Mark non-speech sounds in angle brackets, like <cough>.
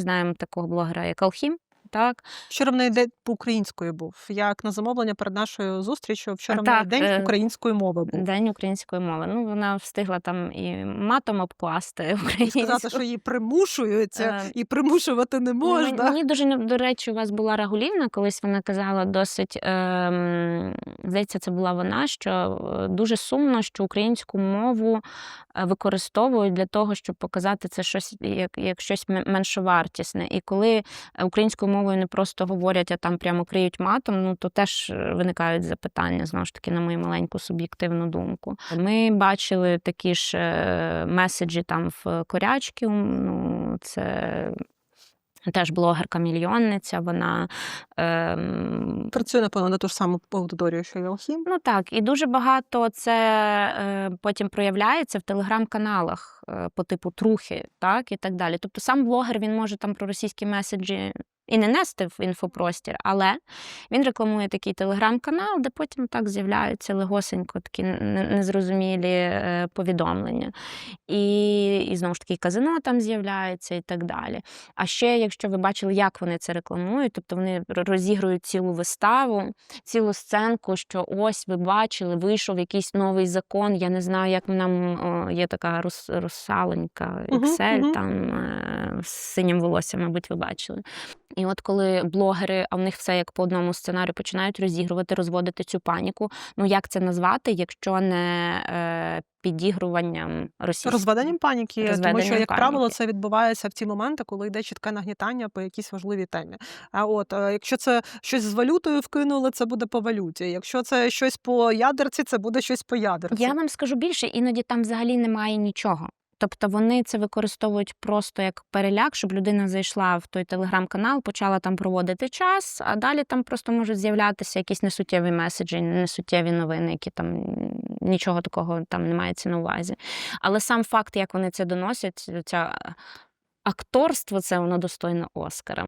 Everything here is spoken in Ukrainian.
знаємо такого блогера, як Алхім. Так, Вчора в неї день українською був. Як на замовлення перед нашою зустрічю, вчора в неї день е, української мови був. День української мови. Ну, вона встигла там і матом обкласти <laughs> І українську. сказати, що її примушуються, Е, і примушувати не Ну, можна. Мені, дуже до речі, у вас була Рагулівна, колись вона казала досить, ем, здається, це була вона, що е, дуже сумно, що українську мову е, використовують для того, щоб показати це щось як, як щось ме- меншовартісне. І коли е, українською мовою не просто говорять, а там прямо криють матом, ну то теж е, виникають запитання, знову ж таки, на мою маленьку суб'єктивну думку. Ми бачили такі ж е, меседжі там в корячки. Ну, це Теж блогерка-мільйонниця, вона ем, Працює, напевно, на ту ж саму аудиторію, що й Алхім. ну так, і дуже багато це е, потім проявляється в телеграм-каналах е, по типу трухи, так і так далі. Тобто сам блогер він може там про російські меседжі і не нести в інфопростір, але він рекламує такий телеграм-канал, де потім так з'являються легосенько такі незрозумілі е, повідомлення. І, і знову ж таки, казино там з'являється і так далі. А ще, якщо ви бачили, як вони це рекламують, тобто вони розігрують цілу виставу, цілу сценку, що ось ви бачили, вийшов якийсь новий закон. Я не знаю, як нам о, є така рус, русаленька Excel, мгм. там е, з синім волоссям, мабуть, ви бачили. І от коли блогери, а в них все як по одному сценарію, починають розігрувати, розводити цю паніку. Ну як це назвати, якщо не е, підігруванням російської? Розведенням паніки, тому що, Розведенням як правило, це відбувається в ті моменти, коли йде чітке нагнітання по якійсь важливій темі. А от е, якщо це щось з валютою вкинули, це буде по валюті. Якщо це щось по ядерці, це буде щось по ядерці. Я вам скажу більше, іноді там взагалі немає нічого. Тобто вони це використовують просто як переляк, щоб людина зайшла в той телеграм-канал, почала там проводити час, а далі там просто можуть з'являтися якісь несуттєві меседжі, несуттєві новини, які там нічого такого там не мається на увазі. Але сам факт, як вони це доносять, ця акторство, це воно достойно Оскара.